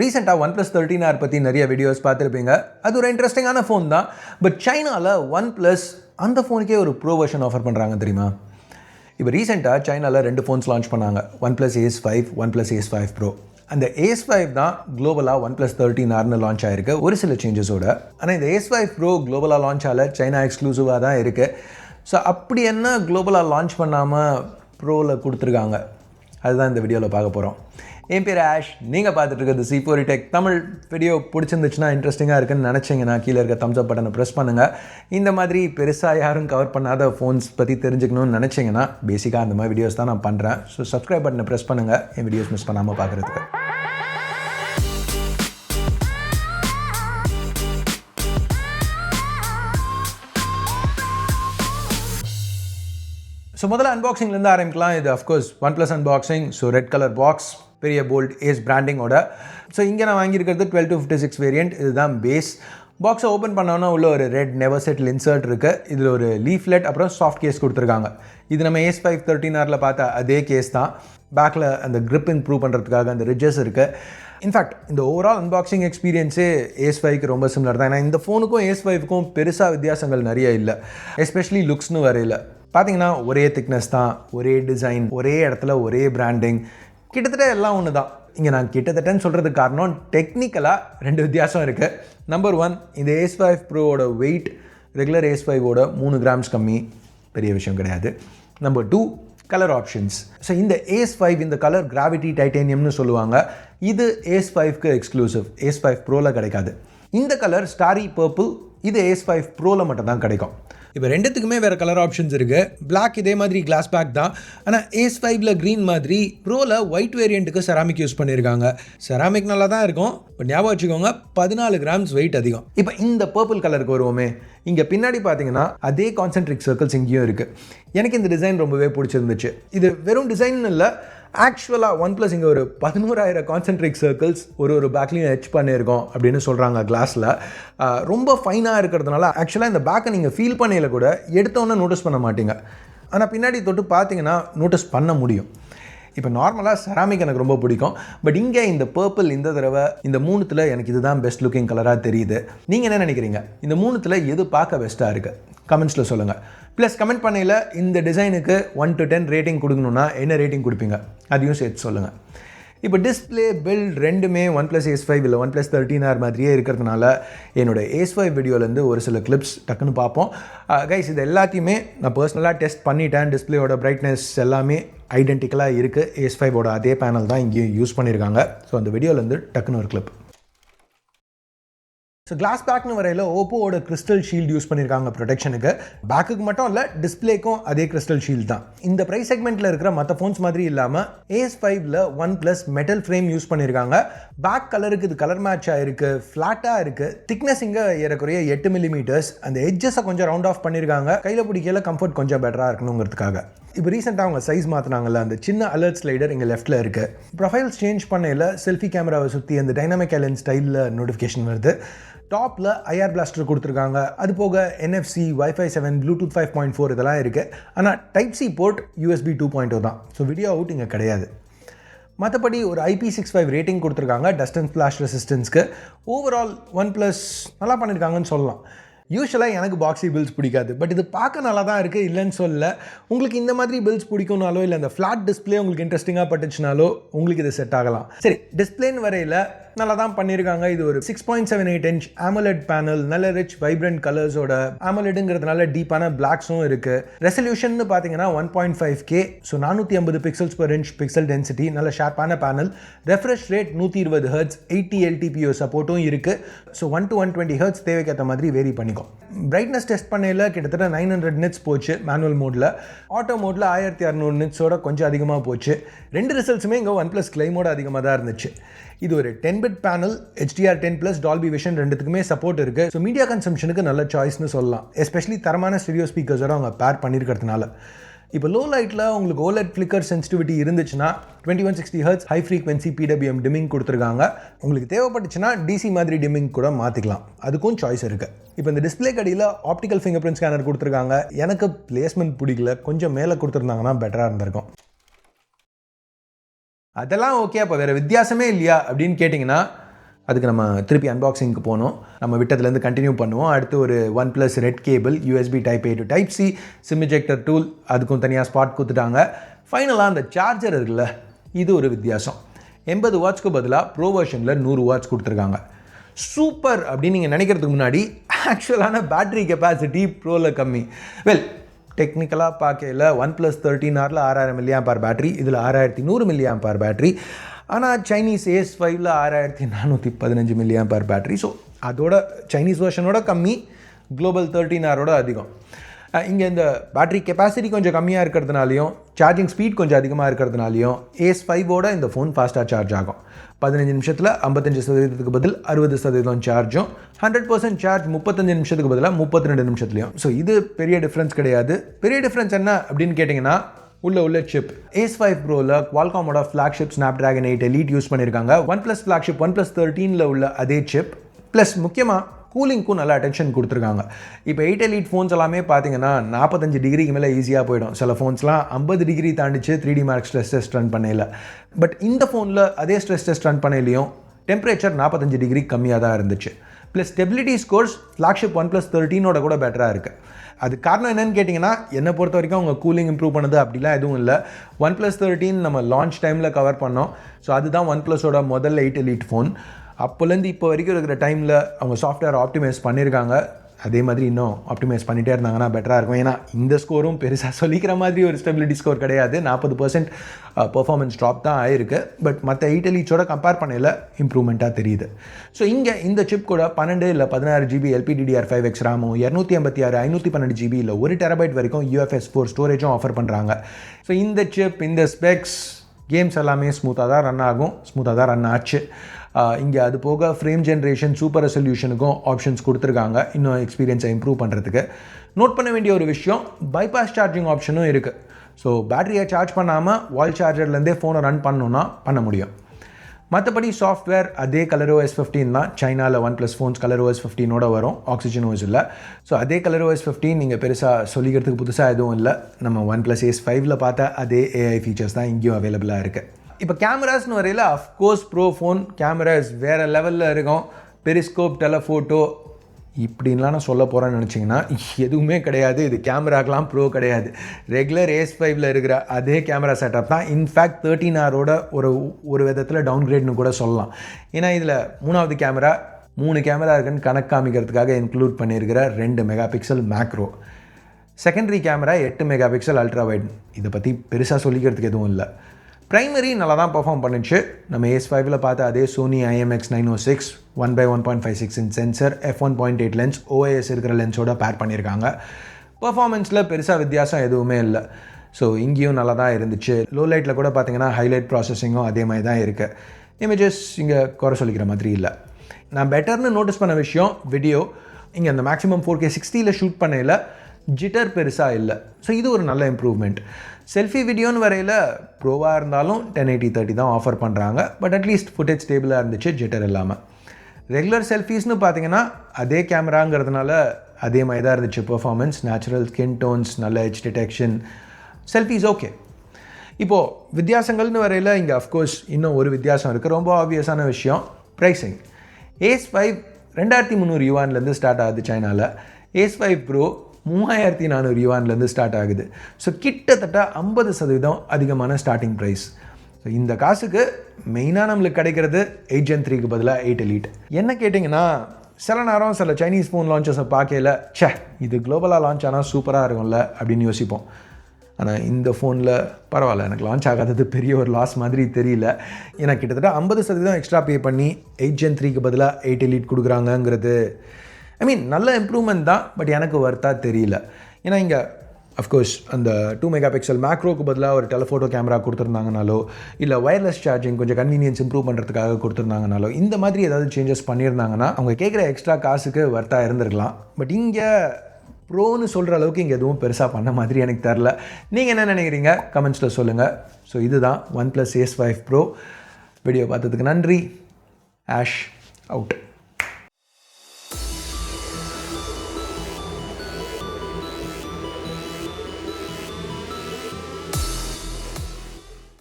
ரீசெண்டாக one plus thirteen R பற்றி நிறைய வீடியோஸ் பார்த்துருப்பீங்க. அது ஒரு இன்ட்ரெஸ்டிங்கான ஃபோன் தான். பட் சைனாவில் ஒன் ப்ளஸ் அந்த ஃபோனுக்கே ஒரு ப்ரோ வெர்ஷன் ஆஃபர் பண்ணுறாங்க தெரியுமா? இப்போ ரீசெண்டாக சைனாவில் ரெண்டு ஃபோன்ஸ் லான்ச் பண்ணாங்க. OnePlus ace five OnePlus ace five pro அந்த ஏஸ் ஃபைவ் தான் குளோபலாக ஒன் ப்ளஸ் தேர்ட்டின் ஆர்னு லான்ச் ஆயிருக்கு. ஒரு சில சேஞ்சஸோட ஆனால் இந்த ஏஸ் ஃபைவ் ப்ரோ குளோபலாக லான்ச் ஆகல சைனா எக்ஸ்க்ளூசிவாக தான் இருக்குது ஸோ அப்படி என்ன குளோபலாக லான்ச் பண்ணாமல் ப்ரோவில் கொடுத்துருக்காங்க? அதுதான் இந்த வீடியோவில் பார்க்க போகிறோம் என் பேர் ஆஷ். நீங்கள் பார்த்துட்டு இருக்கிறது டெக் e தமிழ் வீடியோ பிடிச்சிருந்துச்சுன்னா இன்ட்ரெஸ்டிங்காக இருக்குன்னு நினச்சிங்கன்னா கீழே இருக்க தம்ஸ் அப் பட்டனை ப்ரெஸ் பண்ணுங்கள் இந்த மாதிரி பெருசாக யாரும் கவர் பண்ணாத ஃபோன்ஸ் பற்றி தெரிஞ்சுக்கணும்னு நினச்சிங்கன்னா பேசிக்காக அந்த மாதிரி வீடியோஸ் தான் நான் பண்ணுறேன் ஸோ சப்ஸ்கிரைப் பட்டனை ப்ரெஸ் பண்ணுங்கள் என் வீடியோஸ் மிஸ் பண்ணாமல் பார்க்குறதுக்கு. ஸோ முதல்ல அன்பாக்சிங்லேருந்து ஆரம்பிக்கலாம். இது of course OnePlus unboxing so red colour box பெரிய போல்ட் ஏஸ் பிராண்டிங்கோட ஸோ இங்கே நான் வாங்கியிருக்கிறது twelve two fifty six variant இதுதான் பேஸ் பாக்ஸை ஓப்பன் பண்ணோன்னா உள்ள ஒரு ரெட் நெவர் செட்டில் இன்சர்ட் இருக்குது இதில் ஒரு லீஃப்லெட் அப்புறம் சாஃப்ட் கேஸ் கொடுத்துருக்காங்க. இது நம்ம ஏஸ் ஃபைவ் தேர்ட்டின் ஆரில் பார்த்த அதே கேஸ் தான். பேக்கில் அந்த க்ரிப் இம்ப்ரூவ் பண்ணுறதுக்காக அந்த ரிட்ஜஸ் இருக்குது இன்ஃபேக்ட் இந்த ஓவரால் அன்பாக்சிங் எக்ஸ்பீரியன்ஸே ஏஸ் ஃபைவ்க்கு ரொம்ப சிமிலர் தான். ஏன்னா இந்த ஃபோனுக்கும் ஏஸ் ஃபைவ்க்கும் பெருசாக வித்தியாசங்கள் நிறைய இல்லை. எஸ்பெஷலி லுக்ஸ்னு வரையில். பார்த்தீங்கன்னா ஒரே திக்னஸ் தான் ஒரே டிசைன் ஒரே இடத்துல ஒரே பிராண்டிங் கிட்டத்தட்ட எல்லாம் ஒன்று தான் இங்கே நான் கிட்டத்தட்டன்னு சொல்கிறதுக்கு காரணம் டெக்னிக்கலாக ரெண்டு வித்தியாசம் இருக்குது நம்பர் ஒன் இந்த ஏஸ் ஃபைவ் ப்ரோவோட வெயிட் ரெகுலர் ஏஸ் ஃபைவோட மூணு கிராம்ஸ் கம்மி பெரிய விஷயம் கிடையாது. Number two colour options so இந்த ஏஸ் ஃபைவ் இந்த கலர் கிராவிட்டி டைட்டேனியம்னு சொல்லுவாங்க இது ஏஸ் ஃபைவ்க்கு எக்ஸ்க்ளூசிவ் ஏஸ் ஃபைவ் ப்ரோவில் கிடைக்காது. இந்த கலர் ஸ்டாரி பர்பிள் இது ஏஸ் ஃபைவ் ப்ரோவில் மட்டும் தான் கிடைக்கும். இப்போ ரெண்டுத்துக்குமே வேறு கலர் ஆப்ஷன்ஸ் இருக்குது பிளாக் இதே மாதிரி கிளாஸ் பேக் தான். ஆனால் ஏஸ் ஃபைவ்ல க்ரீன் மாதிரி ப்ரோவில் ஒயிட் வேரியண்ட்டுக்கு செராமிக் யூஸ் பண்ணியிருக்காங்க செராமிக் நல்லா தான் இருக்கும். பட் ஞாபகம் வச்சுக்கோங்க பதினாலு கிராம்ஸ் வெயிட் அதிகம். இப்போ இந்த பர்பிள் கலருக்கு வருவோமே. இங்கே பின்னாடி பார்த்தீங்கன்னா அதே கான்சென்ட்ரிக் சர்க்கிள்ஸ் இங்கேயும் இருக்குது எனக்கு இந்த டிசைன் ரொம்பவே பிடிச்சிருந்துச்சு. இது வெறும் டிசைன் இல்லை ஆக்சுவலாக ஒன் ப்ளஸ் இங்கே ஒரு பதினோராயிரம் கான்சென்ட்ரிக் சர்க்கிள்ஸ் ஒரு ஒரு பேக்லையும் ஹெச் பண்ணியிருக்கோம் அப்படின்னு சொல்கிறாங்க கிளாஸில் ரொம்ப ஃபைனாக இருக்கிறதுனால ஆக்சுவலாக இந்த பேக்கை நீங்கள் ஃபீல் பண்ணையில் கூட எடுத்தோன்னே நோட்டீஸ் பண்ண மாட்டீங்க. ஆனால் பின்னாடி தொட்டு பார்த்தீங்கன்னா நோட்டீஸ் பண்ண முடியும். இப்போ நார்மலாக செராமிக் எனக்கு ரொம்ப பிடிக்கும். பட் இங்கே இந்த பர்பிள் இந்த தடவை இந்த மூணுத்தில் எனக்கு இதுதான் பெஸ்ட் லுக்கிங் கலராக தெரியுது. நீங்கள் என்ன நினைக்கிறீங்க? இந்த மூணுத்தில் எது பார்க்க பெஸ்ட்டாக இருக்குது கமெண்ட்ஸில் சொல்லுங்கள் ப்ளஸ் கமெண்ட் பண்ணையில் இந்த டிசைனுக்கு ஒன் டு டென் ரேட்டிங் கொடுக்கணுன்னா என்ன ரேட்டிங் கொடுப்பீங்க? அதையும் சேர்த்து சொல்லுங்கள் இப்போ டிஸ்பிளே பில்ட் ரெண்டுமே ஒன் ப்ளஸ் ஏஸ் ஃபைவ் இல்லை ஒன் ப்ளஸ் தேர்ட்டின் ஆர் மாதிரியே இருக்கிறதுனால என்னோட ஏஸ் ஃபைவ் வீடியோலேருந்து ஒரு சில கிளிப்ஸ் டக்குன்னு பார்ப்போம். கைஸ் இது எல்லாத்தையுமே நான் பர்சனலாக டெஸ்ட் பண்ணிட்டேன். டிஸ்பிளேயோட பிரைட்னஸ் எல்லாமே ஐடென்டிக்கலாக இருக்குது ஏஸ் ஃபைவோட அதே பேனல் தான் இங்கேயும் யூஸ் பண்ணியிருக்காங்க ஸோ அந்த வீடியோலேருந்து டக்குன்னு ஒரு கிளிப் ஸோ கிளாஸ் பேக்னு வரையில் ஓப்போவோட கிறிஸ்டல் ஷீல்டு யூஸ் பண்ணியிருக்காங்க ப்ரொடெக்ஷனுக்கு பேக்குக்கு மட்டும் இல்லை டிஸ்பிளேக்கும் அதே கிறிஸ்டல் ஷீல்டு தான். இந்த ப்ரைஸ் செக்மெண்ட்டில் இருக்கிற மற்ற ஃபோன்ஸ் மாதிரி இல்லாமல் ஏஎஸ் ஃபைவ்ல one plus metal frame use பண்ணியிருக்காங்க பேக் கலருக்கு இது கலர் மேட்ச் ஆயிருக்கு ஃப்ளாட்டாக இருக்குது திக்னஸ் இங்கே ஏறக்குறைய எட்டு மில்லிமீட்டர்ஸ் அந்த எட்ஜஸை கொஞ்சம் ரவுண்ட் ஆஃப் பண்ணியிருக்காங்க கையில் பிடிக்கல கம்ஃபர்ட் கொஞ்சம் பெட்டராக இருக்கணுங்கிறதுக்காக. இப்போ ரீசெண்டாக அவங்க சைஸ் மாற்றினாங்கல்ல அந்த சின்ன அலர்ட் ஸ்லைடர் இங்கே லெஃப்ட்டில் இருக்குது ப்ரொஃபைல்ஸ் சேஞ்ச் பண்ணையில் செல்ஃபி கேமராவை சுற்றி அந்த டைனமிக் ஐலண்ட் ஸ்டைலில் நோட்டிஃபிகேஷன் வருது. டாப்பில் ஐஆர் பிளாஸ்டர் கொடுத்துருக்காங்க. அது போக NFC wifi seven bluetooth five point four இதெல்லாம் இருக்குது ஆனால் type C port USB two point தான். ஸோ வீடியோ அவுட் இங்கே கிடையாது. மற்றபடி ஒரு ஐபி சிக்ஸ் ஃபைவ் ரேட்டிங் கொடுத்துருக்காங்க டஸ்ட் அண்ட் ஃப்ளாஷ் ரெசிஸ்டன்ஸ்க்கு ஓவரால் ஒன் ப்ளஸ் நல்லா பண்ணியிருக்காங்கன்னு சொல்லலாம். யூஸ்வலாக எனக்கு பாக்ஸி பில்ஸ் பிடிக்காது. பட் இது பார்க்க நல்லா தான் இருக்குது இல்லைன்னு சொல்ல உங்களுக்கு இந்த மாதிரி பில்ஸ் பிடிக்கும்னாலோ இல்லை அந்த ஃப்ளாட் டிஸ்பிளே உங்களுக்கு இன்ட்ரெஸ்டிங்காக பட்டுச்சுனாலோ உங்களுக்கு இது செட் ஆகலாம். சரி டிஸ்பிளேன்னு வரையில் நல்லா தான் பண்ணியிருக்காங்க இது ஒரு six point seven eight inch AMOLED panel நல்ல ரிச் வைப்ரண்ட் கலர்ஸோட AMOLEDங்கிறதுனால டீப்பான பிளாக்ஸும் இருக்குது ரெசல்யூஷன் பார்த்தீங்கன்னா one point five K so நானூற்றி ஐம்பது pixels per inch pixel density நல்ல ஷார்ப்பான பேனல் ரெஃப்ரெஷ் ரேட் நூற்றி இருபது ஹர்ட்ஸ் எயிட்டி எல்டிபிஓ சப்போர்ட்டும் இருக்குது so one to one twenty hertz தேவைக்கேற்ற மாதிரி வேரி பண்ணிக்கும் பிரைட்னஸ் டெஸ்ட் பண்ணையில் கிட்டத்தட்ட நைன் ஹண்ட்ரட் நிட்ஸ் போச்சு மேனுவல் மோடில் ஆட்டோ மோடில் ஆயிரத்தி அறநூறு நிட்ஸோட கொஞ்சம் அதிகமாக போச்சு. ரெண்டு ரிசல்ட்ஸுமே இங்கே ஒன் ப்ளஸ் கிளைமோட அதிகமாக தான் இருந்துச்சு. இது ஒரு ten bit panel HDR ten plus Dolby vision ரெண்டுத்துக்குமே சப்போர்ட் இருக்குது ஸோ மீடியா கன்சம்ஷனுக்கு நல்ல சாய்ஸ்னு சொல்லலாம். எஸ்பெஷலி தரமான ஸ்டீரியோ ஸ்பீக்கர்ஸோட அவங்க பேர் பண்ணியிருக்கிறதுனால இப்போ லோ லைட்டில் உங்களுக்கு ஓலட் ஃப்ளிக்கர் சென்சிட்டிவிட்டி இருந்துச்சுன்னா twenty one sixty hertz high frequency PWM dimming கொடுத்துருக்காங்க. உங்களுக்கு தேவைப்பட்டுச்சுன்னா டிசி மாதிரி டிமிங் கூட மாற்றிக்கலாம் அதுக்கும் சாய்ஸ் இருக்குது இப்போ இந்த டிஸ்பிளே கடியில் ஆப்டிக்கல் ஃபிங்கர் பிரிண்ட் ஸ்கேனர் கொடுத்துருக்காங்க. எனக்கு பிளேஸ்மெண்ட் பிடிக்கல. கொஞ்சம் மேலே கொடுத்துருந்தாங்கன்னா பெட்டராக இருந்திருக்கும். அதெல்லாம் ஓகே அப்போ வேறு வித்தியாசமே இல்லையா அப்படின்னு கேட்டிங்கன்னா அதுக்கு நம்ம திருப்பி அன்பாக்சிங்க்கு போனோம். நம்ம விட்டதுலேருந்து கண்டினியூ பண்ணுவோம். அடுத்து ஒரு OnePlus red cable USB type A to type C sim ejector tool அதுக்கும் தனியாக ஸ்பாட் கொடுத்துட்டாங்க. ஃபைனலாக அந்த சார்ஜர் இருக்குல்ல இது ஒரு வித்தியாசம். எண்பது வாட்ச்க்கு பதிலாக ப்ரோ வெர்ஷனில் நூறு வாட்ச் கொடுத்துருக்காங்க. சூப்பர் அப்படின்னு நீங்கள் நினைக்கிறதுக்கு முன்னாடி ஆக்சுவலான பேட்டரி கெப்பாசிட்டி ப்ரோவில் கம்மி. வெல் டெக்னிக்கலாக பார்க்கல ஒன் ப்ளஸ் தேர்ட்டின் ஆரில் ஆறாயிரம் மில்லியாம் பார் பேட்டரி இதில் ஆறாயிரத்தி நூறு மில்லியாம் பார் பேட்டரி ஆனால் சைனீஸ் ஏஸ் ஃபைவ்ல ஆறாயிரத்தி நானூற்றி பதினஞ்சு மில்லியாம் பார் பேட்டரி ஸோ அதோட சைனீஸ் வெர்ஷனோட கம்மி குளோபல் தேர்ட்டின் ஆரோட அதிகம். இங்கே இந்த பேட்டரி கெப்பாசிட்டி கொஞ்சம் கம்மியாக இருக்கிறதுனாலையும் சார்ஜிங் ஸ்பீட் கொஞ்சம் அதிகமாக இருக்கிறதுனாலையும் ஏஸ் ஃபைவோட இந்த ஃபோன் ஃபாஸ்ட்டாக சார்ஜ் ஆகும். பதினஞ்சு நிமிஷத்தில் ஐம்பத்தஞ்சு சதவீதத்துக்கு பதில் அறுபது சதவீதம் சார்ஜும் ஹண்ட்ரட் பர்சன்ட் சார்ஜ் முப்பத்தஞ்சு நிமிஷத்துக்கு பதிலாக முப்பத்தி ரெண்டு நிமிஷத்துலையும். ஸோ இது பெரிய டிஃப்ரென்ஸ் கிடையாது. பெரிய டிஃப்ரென்ஸ் என்ன அப்படின்னு கேட்டிங்கன்னா உள்ள உள்ள சிப் ஏஸ் ஃபைவ் ப்ரோவில் குவால்காமோட flagship Snapdragon eight elite use பண்ணியிருக்காங்க one plus flagship one plus தேர்ட்டீனில் உள்ள அதே சிப் ப்ளஸ் முக்கியமாக கூலிங்க்கும் நல்லா அட்டென்ஷன் கொடுத்துருக்காங்க. இப்போ எயிட் எலிட் ஃபோன்ஸ் எல்லாமே பார்த்தீங்கன்னா நாற்பத்தஞ்சு டிகிரிக்கு மேலே ஈஸியாக போயிடும். சில ஃபோன்ஸ்லாம் ஐம்பது degree தாண்டிச்சு three D mark stress test run பண்ணல பட் இந்த ஃபோனில் அதே ஸ்ட்ரெஸ் டெஸ்ட் ரன் பண்ணலையும் டெம்பரேச்சர் நாற்பத்தஞ்சு டிகிரி கம்மியாக தான் இருந்துச்சு. Plus stability scores flagship OnePlus தேர்ட்டீனோட கூட பெட்டராக இருக்குது அது காரணம் என்னென்னு கேட்டிங்கன்னா என்னை பொறுத்த வரைக்கும் அவங்க கூலிங் இம்ப்ரூவ் பண்ணது அப்படிலாம் எதுவும் இல்லை. ஒன் ப்ளஸ் தேர்ட்டின் நம்ம லான்ச் டைமில் கவர் பண்ணோம். ஸோ அதுதான் ஒன் ப்ளஸோட முதல் எயிட் எலிட் ஃபோன் அப்போலேருந்து இப்போ வரைக்கும் இருக்கிற டைமில் அவங்க சாஃப்ட்வேர் ஆப்டிமைஸ் பண்ணியிருக்காங்க. அதே மாதிரி இன்னும் ஆப்டிமைஸ் பண்ணிகிட்டே இருந்தாங்கன்னா பெட்டராக இருக்கும். ஏன்னா இந்த ஸ்கோரும் பெருசாக சொல்லிக்கிற மாதிரி ஒரு ஸ்டெபிலிட்டி ஸ்கோர் கிடையாது. நாற்பது பர்சன்ட் பர்ஃபார்மன்ஸ் ட்ராப் தான் ஆயிருக்கு. பட் மற்ற எயிட் எலீச்சோட கம்பேர் பண்ணையில் இம்ப்ரூவ்மெண்ட்டாக தெரியுது. ஸோ இங்கே இந்த சிப் கூட பன்னெண்டு இல்லை பதினாறு ஜிபி எல்பிடிடிஆர் ஃபைவ் எக்ஸ் ராமும் இரநூத்தி ஐம்பத்தி ஆறு ஐநூற்றி பன்னெண்டு ஜிபி இல்லை ஒரு டெரபைட் வரைக்கும் யூஎஃப்எஸ் ஃபோர் ஸ்டோரேஜும் ஆஃபர் பண்ணுறாங்க ஸோ இந்த சிப் இந்த ஸ்பெக்ஸ் கேம்ஸ் எல்லாமே ஸ்மூத்தாக தான் ரன் ஆகும். ஸ்மூத்தாக தான் ரன் ஆச்சு. இங்கே அது போக ஃப்ரேம் ஜென்ரேஷன் சூப்பர் ரெசல்யூஷனுக்கும் ஆப்ஷன்ஸ் கொடுத்துருக்காங்க. இன்னும் எக்ஸ்பீரியன்ஸை இம்ப்ரூவ் பண்ணுறதுக்கு நோட் பண்ண வேண்டிய ஒரு விஷயம் பைபாஸ் சார்ஜிங் ஆப்ஷனும் இருக்குது ஸோ பேட்டரியை சார்ஜ் பண்ணாமல் வால் சார்ஜர்லேருந்தே ஃபோனை ரன் பண்ணணுன்னா பண்ண முடியும். மற்றபடி சாஃப்ட்வேர் அதே கலர் ஓஎஸ் ஃபிஃப்டீன் தான். சைனாவில் one plus phones colour OS ஃபிஃப்டீனோட வரும். ஆக்சிஜன் ஓஎஸ் இல்லை ஸோ அதே கலர் ஓஎஸ் ஃபிஃப்டீன் நீங்கள் பெருசாக சொல்லிக்கிறதுக்கு புதுசாக எதுவும் இல்லை. நம்ம ஒன் ப்ளஸ் ஏஸ் ஃபைவ்ல பார்த்த அதே ஏஐ ஃபீச்சர்ஸ் தான் இங்கேயும் அவைலபிளாக இருக்குது இப்போ கேமராஸ்னு வரையில் அஃப்கோர்ஸ் ப்ரோ ஃபோன் கேமராஸ் வேறு லெவலில் இருக்கும். பெரிஸ்கோப் டெலஃபோட்டோ இப்படின்லாம் நான் சொல்ல போகிறேன்னு நினச்சிங்கன்னா எதுவுமே கிடையாது. இது கேமராக்கெலாம் ப்ரோ கிடையாது. ரெகுலர் ஏஸ் ஃபைவ்ல இருக்கிற அதே கேமரா செட்டப் தான். இன்ஃபேக்ட் தேர்ட்டின் ஆரோட ஒரு ஒரு விதத்தில் டவுன் கிரேட்னு கூட சொல்லலாம். ஏன்னா இதில் மூணாவது கேமரா மூணு கேமரா இருக்குன்னு கணக்கு காமிக்கிறதுக்காக இன்க்ளூட் பண்ணியிருக்கிற ரெண்டு mega pixel macro secondary camera எட்டு மெகா பிக்சல் அல்ட்ரா வைட் இதை பற்றி பெருசாக சொல்லிக்கிறதுக்கு எதுவும் இல்லை. ப்ரைமரி நல்லா தான் பர்ஃபார்ம் பண்ணுச்சு. நம்ம ஏஸ் ஃபைவ்ல பார்த்த அதே Sony IMX nine O six one by one point five six inch sensor F one point eight lens OIS இருக்கிற லென்ஸோட பேர் பண்ணியிருக்காங்க. பர்ஃபார்மன்ஸில் பெருசாக வித்தியாசம் எதுவுமே இல்லை. ஸோ இங்கேயும் நல்லா தான் இருந்துச்சு லோ லைட்டில் கூட பார்த்தீங்கன்னா ஹைலைட் ப்ராசஸிங்கும் அதே மாதிரி தான் இருக்குது இமேஜஸ் இங்கே குறை சொல்லிக்கிற மாதிரி இல்லை. நான் பெட்டர்னு நோட்டீஸ் பண்ண விஷயம் வீடியோ இங்கே அந்த மேக்ஸிமம் ஃபோர் கே சிக்ஸ்டியில் ஷூட் பண்ணையில் ஜிட்டர் பெருசாக இல்லை. ஸோ இது ஒரு நல்ல இம்ப்ரூவ்மெண்ட் செல்ஃபி வீடியோன்னு வரையில் ப்ரோவாக இருந்தாலும் டென் எயிட்டி தேர்ட்டி தான் ஆஃபர் பண்ணுறாங்க பட் அட்லீஸ்ட் ஃபுட்டேஜ் ஸ்டேபிளாக இருந்துச்சு ஜிட்டர் இல்லாமல் ரெகுலர் செல்ஃபீஸ்னு பார்த்தீங்கன்னா அதே கேமராங்கிறதுனால அதே மாதிரி தான் இருந்துச்சு. பெர்ஃபார்மன்ஸ் நேச்சுரல் ஸ்கின் டோன்ஸ் நல்ல ஹெச் டிடெக்ஷன் செல்ஃபீஸ் ஓகே இப்போது வித்தியாசங்கள்னு வரையில் இங்கே அஃப்கோர்ஸ் இன்னும் ஒரு வித்தியாசம் இருக்குது ரொம்ப ஆப்வியஸான விஷயம் ப்ரைஸிங் ஏஸ் ஃபைவ் ரெண்டாயிரத்தி முந்நூறு யுவான்லேருந்து ஸ்டார்ட் ஆகுது சைனாவில் ஏஸ் ஃபைவ் ப்ரோ மூவாயிரத்தி நானூறு யுவான்லேருந்து ஸ்டார்ட் ஆகுது. ஸோ கிட்டத்தட்ட ஐம்பது சதவீதம் அதிகமான ஸ்டார்டிங் ப்ரைஸ் ஸோ இந்த காசுக்கு மெயினாக நம்மளுக்கு கிடைக்கிறது எயிட் ஜென் த்ரீக்கு பதிலாக எயிட் எலீட் என்ன கேட்டிங்கன்னா சில நேரம் சில சைனீஸ் ஃபோன் லான்ச்சஸை பார்க்கல ச்சே இது குளோபலாக லான்ச் ஆனால் சூப்பராக இருக்கும்ல அப்படின்னு யோசிப்போம். ஆனால் இந்த ஃபோனில் பரவாயில்ல எனக்கு லான்ச் ஆகாதது பெரிய ஒரு லாஸ் மாதிரி தெரியல. ஏன்னா கிட்டத்தட்ட ஐம்பது சதவீதம் எக்ஸ்ட்ரா பே பண்ணி எயிட் ஜென் த்ரீக்கு பதிலாக எயிட் எலீட் கொடுக்குறாங்கங்கிறது ஐ மீன் நல்ல இம்ப்ரூவ்மெண்ட் தான் பட் எனக்கு ஒர்த்தாக தெரியல. ஏன்னா இங்கே அஃப்கோர்ஸ் அந்த டூ மெகா பிக்சல் மேக்ரோக்கு பதிலாக ஒரு டெலஃபோட்டோ கேமரா கொடுத்துருந்தாங்கனாலோ இல்லை ஒயர்லெஸ் சார்ஜிங் கொஞ்சம் கன்வீனியன்ஸ் இம்ப்ரூவ் பண்ணுறதுக்காக கொடுத்துருந்தாங்கனாலோ இந்த மாதிரி ஏதாவது சேஞ்சஸ் பண்ணியிருந்தாங்கன்னா அவங்க கேட்குற எக்ஸ்ட்ரா காசுக்கு ஒர்த்தாக இருந்திருக்கலாம். பட் இங்கே ப்ரோன்னு சொல்கிற அளவுக்கு இங்கே எதுவும் பெருசாக பண்ண மாதிரி எனக்கு தெரில நீங்கள் என்ன நினைக்கிறீங்க? கமெண்ட்ஸில் சொல்லுங்கள் ஸோ இதுதான் OnePlus S five pro video பார்த்ததுக்கு நன்றி. Ash out